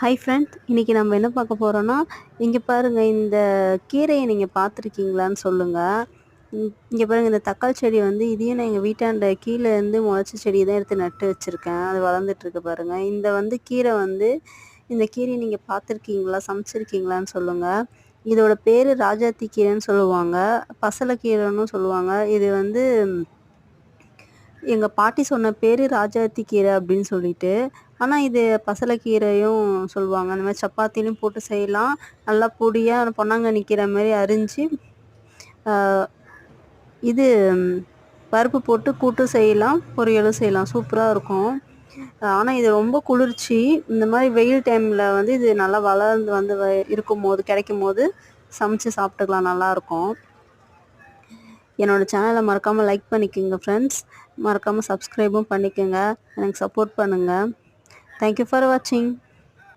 Hi friend இன்றைக்கி நம்ம என்ன பார்க்க போகிறோன்னா இங்கே பாருங்கள் இந்த கீரையை நீங்கள் பார்த்துருக்கீங்களான்னு சொல்லுங்கள் இங்கே பாருங்கள் இந்த தக்காளி செடி வந்து இதையும் நான் எங்கள் வீட்டாண்ட கீழே இருந்து முளைச்ச செடி தான் எடுத்து நட்டு வச்சுருக்கேன். அது வளர்ந்துட்டுருக்கு பாருங்கள் இந்த வந்து கீரை வந்து இந்த கீரையை நீங்கள் பார்த்துருக்கீங்களா சமைச்சிருக்கீங்களான்னு சொல்லுங்கள் இதோட பேர் ராஜாத்தி கீரைன்னு சொல்லுவாங்க. பசலை கீரைன்னு சொல்லுவாங்க. இது வந்து எங்கள் பாட்டி சொன்ன பேர் ராஜாத்தி கீரை அப்படின்னு சொல்லிட்டு ஆனால் இது பசலைக்கீரையும் சொல்லுவாங்க. அந்த மாதிரி சப்பாத்திலையும் போட்டு செய்யலாம். நல்லா பொடியாக பொன்னாங்கண்ணி கீரை மாதிரி அரிஞ்சு இது பருப்பு போட்டு கூட்டு செய்யலாம் பொரியலும் செய்யலாம். சூப்பராக இருக்கும். ஆனால் இது ரொம்ப குளிர்ச்சி. இந்த மாதிரி வெயில் டைமில் வந்து இது நல்லா வளர்ந்து வந்து வ- இருக்கும் போது கிடைக்கும் போது சமைச்சு சாப்பிட்டுக்கலாம். நல்லாயிருக்கும் என்னோடய சேனலை மறக்காமல் லைக் பண்ணிக்கோங்க ஃப்ரெண்ட்ஸ் மறக்காமல் சப்ஸ்கிரைபும் பண்ணிக்கோங்க. எனக்கு சப்போர்ட் பண்ணுங்கள் தேங்க்யூ ஃபார் வாட்சிங்